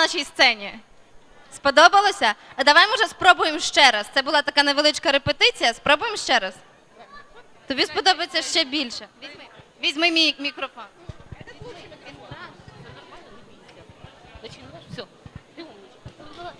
нашій сцені? Сподобалося? А давай, може, спробуємо ще раз. Це була така невеличка репетиція. Спробуємо ще раз. Тобі сподобається ще більше. Візьми, візьми мій мікрофон. Все. Умничка.